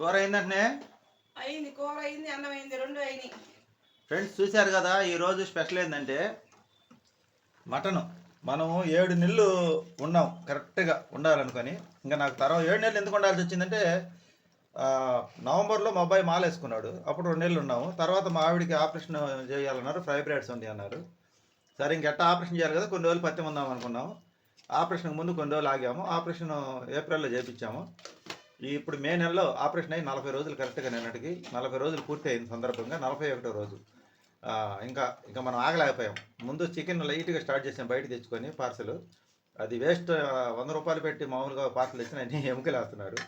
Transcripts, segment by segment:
కూర అయిందంటే అయింది కూర అయింది అన్నం అయింది రెండు అయినాయి. ఫ్రెండ్స్ చూశారు కదా ఈరోజు స్పెషల్ ఏంటంటే మటను. మనము ఏడు నెలలు ఉన్నాం కరెక్ట్గా ఉండాలనుకొని. ఇంకా నాకు తర్వాత ఏడు నెలలు ఎందుకు ఉండాల్సి వచ్చిందంటే నవంబర్లో మా అబ్బాయి మాల వేసుకున్నాడు. అప్పుడు రెండు నెలలు ఉన్నాము. తర్వాత మా ఆవిడకి ఆపరేషన్ చేయాలన్నారు ఫైబ్రాయిడ్స్ ఉంది అన్నారు. సరే ఇంకెట్టా ఆపరేషన్ చేయాలి కదా కొన్ని రోజులు పత్యం ఉందాం అనుకున్నాము. ఆపరేషన్ ముందు కొన్ని రోజులు ఆగాము. ఆపరేషన్ ఏప్రిల్లో చేయించాము ఇప్పుడు మే నెలలో ఆపరేషన్ అయ్యి నలభై రోజులు కరెక్ట్గా నిన్నటికి నలభై రోజులు పూర్తి అయిన సందర్భంగా నలభై ఒకటో రోజు. ఇంకా ఇంకా మనం ఆగలేకపోయాం. ముందు చికెన్ లైట్గా స్టార్ట్ చేసాం బయట తెచ్చుకొని పార్సల్. అది వేస్ట్ వంద రూపాయలు పెట్టి మామూలుగా పార్సల్ తెచ్చిన అన్ని ఎముకలేస్తున్నారు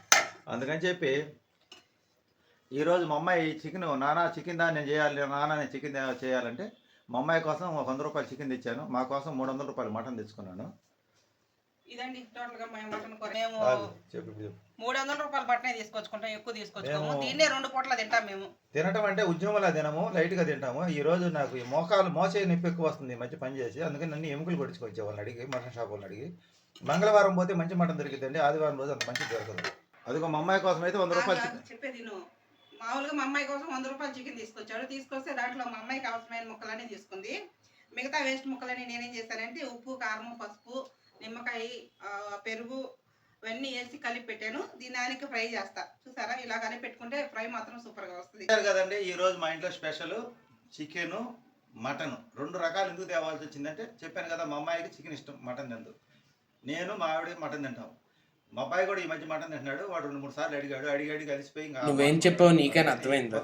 అందుకని చెప్పి ఈరోజు మా అమ్మాయి చికెన్ నానా చికెన్ దా నేను చేయాలి నానా నేను చికెన్ చేయాలంటే మా అమ్మాయి కోసం ఒక వంద రూపాయలు చికెన్ తెచ్చాను. మా కోసం మూడు వందల రూపాయలు మటన్ తెచ్చుకున్నాను. ఇదండి టోటల్గా మేము మటన్ కూర. మేము. మూడు వందల రూపాయలు పట్టినే తీసుకొచ్చుకుంటాం ఎక్కువ తీసుకొచ్చుకోము. దీన్నే రెండు పూటలు తింటాం మేము. తినటం అంటే ఉద్యమంలా తినము లైట్గా తింటాము. ఈ రోజు నాకు ఈ మోకాలు మోసే నొప్పి ఎక్కువ వస్తుంది మధ్య పని చేసి. అందుకని నన్ను ఎముకలు కొట్టుకొచ్చే వాళ్ళని అడిగి మటన్ షాప్ వాళ్ళని అడిగి. మంగళవారం పోతే మంచి మటన్ దొరికిందండి ఆదివారం రోజు అంత మంచి దొరకదు. అదిగో మా అమ్మాయి కోసం అయితే వంద రూపాయలు చెప్పేది మామూలుగా మా అమ్మాయి కోసం వంద రూపాయలు చికెన్ తీసుకొచ్చాడు తీసుకొస్తే దాంట్లో మా అమ్మాయికి అవసరమైన ముక్కలన్నీ తీసుకుంది. మిగతా వేస్ట్ ముక్కలని నేనేం చేశానంటే ఉప్పు కారం పసుపు నిమ్మకాయ పెరుగు ఇవన్నీ వేసి కలిపి పెట్టాను. దీని దానికి ఫ్రై చేస్తా. చూసారా? ఇలా కలిపి పెట్టుకుంటే ఫ్రై మాత్రం సూపర్గా వస్తుంది కదండి ఈ రోజు మా ఇంట్లో స్పెషల్ చికెన్ మటన్. రెండు రకాలు ఎందుకు తేవాల్సి వచ్చిందంటే చెప్పాను కదా మా అమ్మాయికి చికెన్ ఇష్టం మటన్ తిందు నేను మా ఆవిడ మటన్ తింటాం. మా అబ్బాయి కూడా ఈ మధ్య మటన్ తింటున్నాడు వాడు రెండు మూడు సార్లు అడిగాడు అడిగి అడిగి కలిసిపోయి ఇంకా నువ్వేం చెప్పావు నీకైనా అర్థమైందా?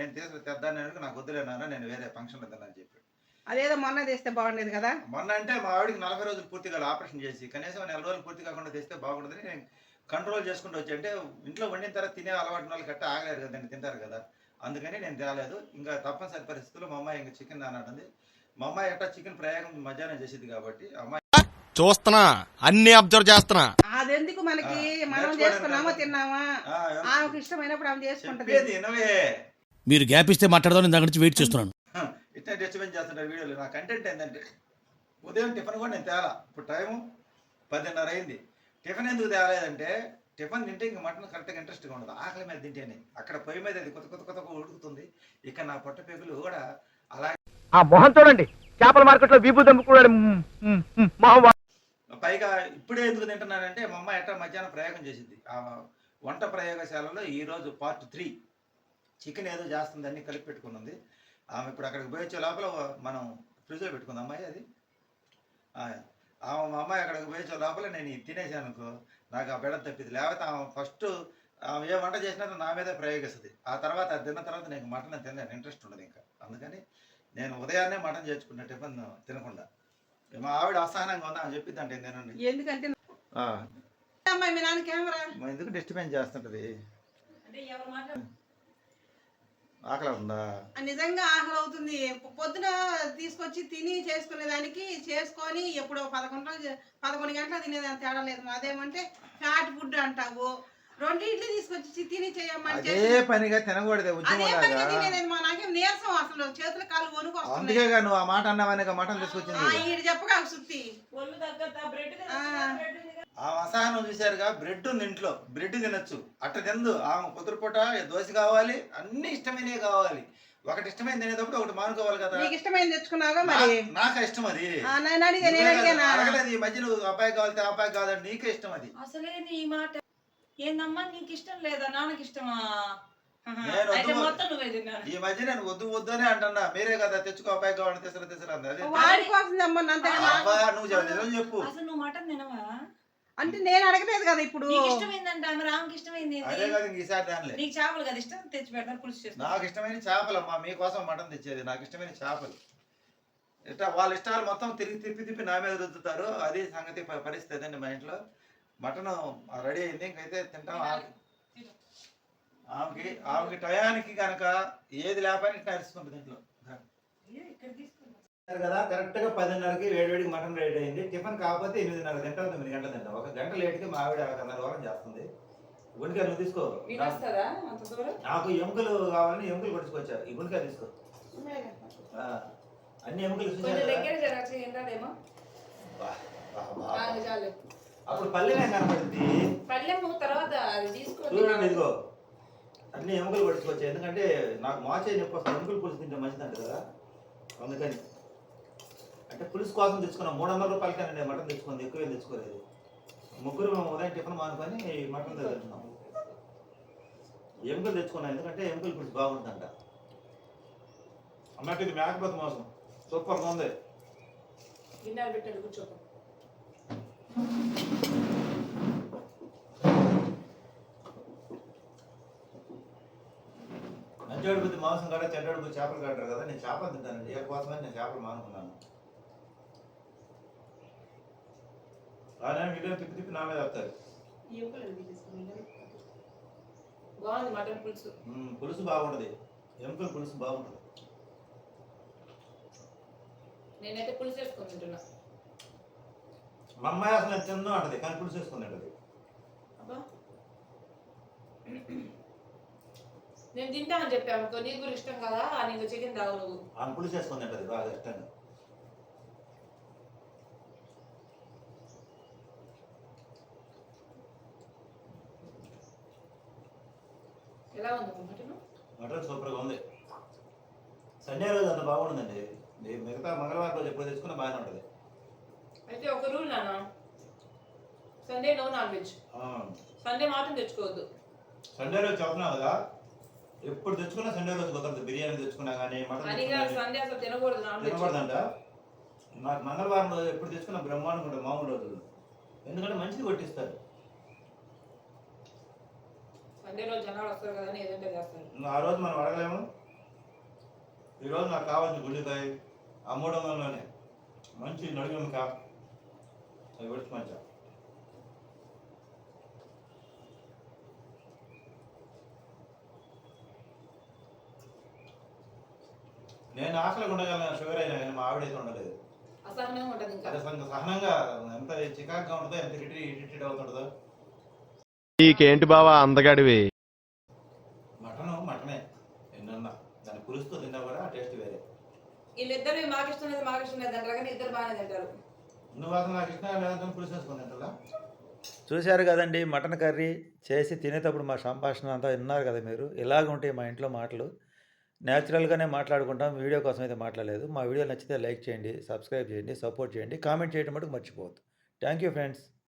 నేను తీసుకు తెద్దాను నాకు వద్దులేనా నేను వేరే ఫంక్షన్లో తిన్నాను చెప్పి అదేదో మొన్న తెస్తే బాగుండేది కదా? మొన్న అంటే మా ఆవిడకి నలభై రోజులు పూర్తిగా ఆపరేషన్ చేసి కనీసం నెల రోజులు పూర్తి కాకుండా తెస్తే బాగుంటుందని నేను కంట్రోల్ చేసుకుంటూ వచ్చి అంటే ఇంట్లో వండిన తర్వాత తినే అలవాటు వాళ్ళకి గట్ట ఆగలేరు కదండి తింటారు కదా. అందుకని నేను తేలేదు ఇంకా తప్పనిసరి పరిస్థితుల్లో మా అమ్మాయి ఇంకా చికెన్ అన్నట్టుంది మా అమ్మాయి ఎట్టా చికెన్ ప్రయోగం మధ్యాహ్నం చేసేది కాబట్టి అమ్మాయి చూస్తున్నా అన్ని అబ్జర్వ్ చేస్తున్నా. అదెందుకు మనకి? మనం చేసుకున్నామా. తిన్నామా? ఆ, ఆమెకు ఇష్టమైనప్పుడు ఆమె చేసుకుంటది. మీరు గ్యాప్ ఇస్తే మాట్లాడదాం నేను దాని గురించి వెయిట్ చేస్తున్నాను. ఇట్లా డిస్టర్బెన్స్ చేస్తుంటారు వీడియోలు. నా కంటెంట్ ఏంటంటే ఉదయం టిఫిన్ కూడా నేను తేలా. ఇప్పుడు టైము పదిన్నర అయింది. టిఫిన్ ఎందుకు తేలేదంటే టిఫిన్ తింటే ఇంక మటన్ కరెక్ట్గా ఇంట్రెస్ట్గా ఉండదు. ఆకలి మీద తింటేనే అక్కడ పొయ్యి మీద అది కొత్త కొత్త కొత్త ఉడుకుతుంది. ఇక్కడ నా పొట్ట పేగులు కూడా అలా ఆ మొహం చూడండి. చేపల మార్కెట్లో వీపు దమ్ముకున్నాడు పైగా ఇప్పుడే ఎందుకు తింటున్నానంటే మా అమ్మ ఎట్లా మధ్యాహ్నం ప్రయోగం చేసింది. ఆ వంట ప్రయోగశాలలో ఈరోజు పార్ట్ త్రీ చికెన్ ఏదో చేస్తుంది అన్ని కలిపి పెట్టుకున్నది ఆమె ఇప్పుడు అక్కడికి పోయి వచ్చే లోపల మనం ఫ్రిడ్జ్లో పెట్టుకుంది అమ్మాయి అది. ఆ, ఆమె మా అమ్మాయి అక్కడికి పోయి వచ్చే లోపల నేను ఇది తినేసాను అనుకో నాకు ఆ బెడ తప్పిది లేకపోతే ఆమె ఫస్ట్ ఆమె ఏ వంట చేసినా నా మీదే ప్రయోగిస్తుంది. ఆ తర్వాత అది తిన్న తర్వాత నాకు మటన్ తినలేను ఇంట్రెస్ట్ ఉండదు ఇంకా. అందుకని నేను ఉదయాన్నే మటన్ చేసుకున్న టిఫిన్ తినకుండా. మా ఆవిడ అసహనంగా ఉందా అని చెప్పిద్ది అంటే నేను ఎందుకంటే అమ్మాయి మీ నాన్న కెమెరా? ఎందుకు డిస్టర్బెన్స్ చేస్తుంటది? ఆకలి ఉందా నిజంగా ఆకలి అవుతుంది పొద్దున తీసుకొచ్చి తిని చేసుకునే దానికి చేసుకొని ఎప్పుడో పదకొండు పదకొండు గంటల తినేదాని తేడా లేదు. అదేమంటే ఫ్యాట్ ఫుడ్ అంటావు. రెండు ఇడ్లీ తీసుకొచ్చి తిని చేయమంటే అదే పనిగా తినకూడదు అదే పనిగా తినేది మా నాకేం నీరసం అసలు. చేతులు కాళ్ళు వణుకు అందుకేగా నువ్వు ఆ మాట అన్నావని మటన్ ఆ, తీసుకొచ్చింది ఈడు చెప్పగా సుత్తి. ఆ, ఆ అసహనం చూశారుగా బ్రెడ్ ఉంది ఇంట్లో బ్రెడ్ తినొచ్చు. అట్ట తిందు. ఆమె పొద్దుపూట దోశ కావాలి అన్ని ఇష్టమైనవి కావాలి. ఒకటి ఇష్టమైన తినేటప్పుడు ఒకటి మానుకోవాలి కదా. నీకు ఇష్టమైంది తెచ్చుకున్నావా మరి? నాకా ఇష్టం అది. అడగలేదు ఈ మధ్య నువ్వు అబ్బాయి కావాలి అబ్బాయి కావాలని నీకే ఇష్టం అది. అసలే నీ మాట. ఏందమ్మా నీకు ఇష్టం లేదా నాన్నకి ఇష్టమా ఈ మధ్య నేను వద్దు వద్దు అని అంటున్నా. మీరే కదా తెచ్చుకో అబ్బాయి కావాలని తెసరా తెసరా అంది. నువ్వు చెప్పు. అసలు నువ్వు మటన్ తినవా? అంటే నేను అడగలేదు కదా ఇప్పుడు. నీకు ఇష్టమైందంటే ఆమె రామ్కి ఇష్టమైంది ఏంది? అదే కదా ఇంక ఈసారి దానిలే నీకు చేపలు కదా ఇష్టం? తెచ్చి పెడతాను పులుసు చేసుకో నాకు ఇష్టమైన చేపలు అమ్మా మీకోసం మటన్ తెచ్చేది. నాకు ఇష్టమైన చేపలు. ఇట్లా వాళ్ళ ఇష్టాలు మొత్తం తిరిగి తిప్పి తిప్పి నా మీద రుద్దుతారు. అది సంగతి ప- పరిస్థితి అండి మా ఇంట్లో. మటన్ రెడీ అయింది. ఇంకైతే తింటాం. ఆమెకి ఆమెకి ఆమెకి టయానికి కనుక ఏది లేపని ఇట్లా అరుచుకుంటుంది ఇంట్లో. ఇక్కడ తీసుకో. కదా కరెక్ట్గా పదిన్నరకి వేడివేడికి మటన్ రెడీ అయింది. టిఫిన్ కాకపోతే ఎనిమిదిన్నర తింటాం తొమ్మిది గంటలు తింటాం ఒక గంట లేట్కి మా ఆవిడ గంటల వరం చేస్తుంది. గుండెకాయ నువ్వు తీసుకో. నాకు ఎముకలు కావాలని ఎముకలు కొట్టుకొచ్చారు ఈ గుండెకాయ తీసుకో. అన్ని ఎముకలు అప్పుడు పల్లెనే కనపడింది తర్వాత చూడండి ఇదిగో. అన్ని ఎముకలు పట్టుకొచ్చాయి. ఎందుకంటే నాకు మాచే నొప్పి వస్తుంది. ఎముకలు పులుసు తింటే మంచిదంట కదా. అందుకని. అంటే పులుసు కోసం తెచ్చుకున్నాం మూడు వందల రూపాయలకైనా నేను మటన్ తెచ్చుకుంది ఎక్కువ ఏం తెచ్చుకోలేదు. ముగ్గురు మేము ఉదయం టిఫిన్ మానుకొని మటన్ తెచ్చుకున్నాం. ఎముకలు తెచ్చుకున్నాం ఎందుకంటే ఎముకలు పులుసు బాగుంటుందంట అన్నట్టు ఇది మేకపోతే మోసం. సూపర్గా ఉంది. గిన్నెలు పెట్టాడు మంచి అడుగుతుంది మాంసం కాడ చెడ్డ అడుగు చేపలు కట్టారు కదా నేను చేపలు తింటానండి. ఏ కోసమని నేను చేపలు మానుకున్నాను. అలానే వీడియో తిప్పి తిప్పి నా మీద వస్తారు బాగుంది మటన్ పులుసు. పులుసు బాగుంటుంది. ఎముకల పులుసు బాగుంటుంది. నేనైతే పులుసు వేసుకొని తింటున్నా. మా అమ్మాయి అసలు తిందాం అంటది కానీ పులుసు వేసుకుంది అంటది అబ్బా. నేను తింటా అని చెప్పాను నీకు ఇష్టం కదా నీకు చికెన్ తాగు నువ్వు. పులుసు వేసుకుంది అంటది బాగా ఇష్టంగా. ఎలా ఉంది మటన్? మటన్ సూపర్గా ఉంది. సండే రోజు అంత బాగుంటుందండి మిగతా మంగళవారం రోజు ఎప్పుడు తెచ్చుకున్నా బాగానే ఉంటుంది. అయితే ఒక రూల్ నాన్న. Sunday no non veg. Sunday మాత్రం తెచ్చుకోవద్దు. సండే రోజు చెప్తున్నావు కదా? ఎప్పుడు తెచ్చుకున్నా సండే రోజు కుదరదు. బిర్యానీ తెచ్చుకున్నా కానీ మటన్ సండే అసలు తినకూడదు తినకూడదంట. నాకు మంగళవారం రోజు ఎప్పుడు తెచ్చుకున్నా బ్రహ్మాండంగా ఉంటుంది మామూలు రోజులు ఎందుకంటే మంచిది కొట్టిస్తారు. సండే రోజు జనాలు వస్తారు కదా ఏదంటే చేస్తారు. ఆ రోజు మనం అడగలేము. ఈరోజు నాకు కావాల్సిన గుండెకాయ ఆ మూడు వందలలోనే మంచి నడుగుమిక. అవి వచ్చి మంచిగా. నేను ఆకలిగా ఉండగలను షుగర్ అయినా కానీ మా ఆవిడైతే ఉండలేదు. అసహనంగా ఉంటుంది ఇంకా. అది సహనంగా ఎంత చికాకుగా ఉంటుందో ఎంత ఇరిటి ఇరిటేట్ అవుతుంటుందో. నీకేంటి బావా అందగాడివి? మటను మటనే ఎన్నన్నా దాన్ని పులుస్తూ తిన్నా కూడా ఆ టేస్ట్ వేరే. వీళ్ళిద్దరు మాకు ఇష్టం లేదు మాకు ఇష్టం లేదు అంటారు కానీ ఇద్దరు బాగానే తింటారు. నువ్వు అసలు నాకు ఇష్టం లేదంటే పులుసు వేసుకుని తింటా చూశారు కదండి మటన్ కర్రీ చేసి తినేటప్పుడు మా సంభాషణ అంతా విన్నారు కదా మీరు. ఇలాగ ఉంటాయి మా ఇంట్లో మాటలు. న్యాచురల్గానే మాట్లాడుకుంటాం వీడియో కోసం అయితే మాట్లాడలేదు. మా వీడియో నచ్చితే లైక్ చేయండి సబ్స్క్రైబ్ చేయండి సపోర్ట్ చేయండి కామెంట్ చేయడం మటుకు మర్చిపోవద్దు. Thank you friends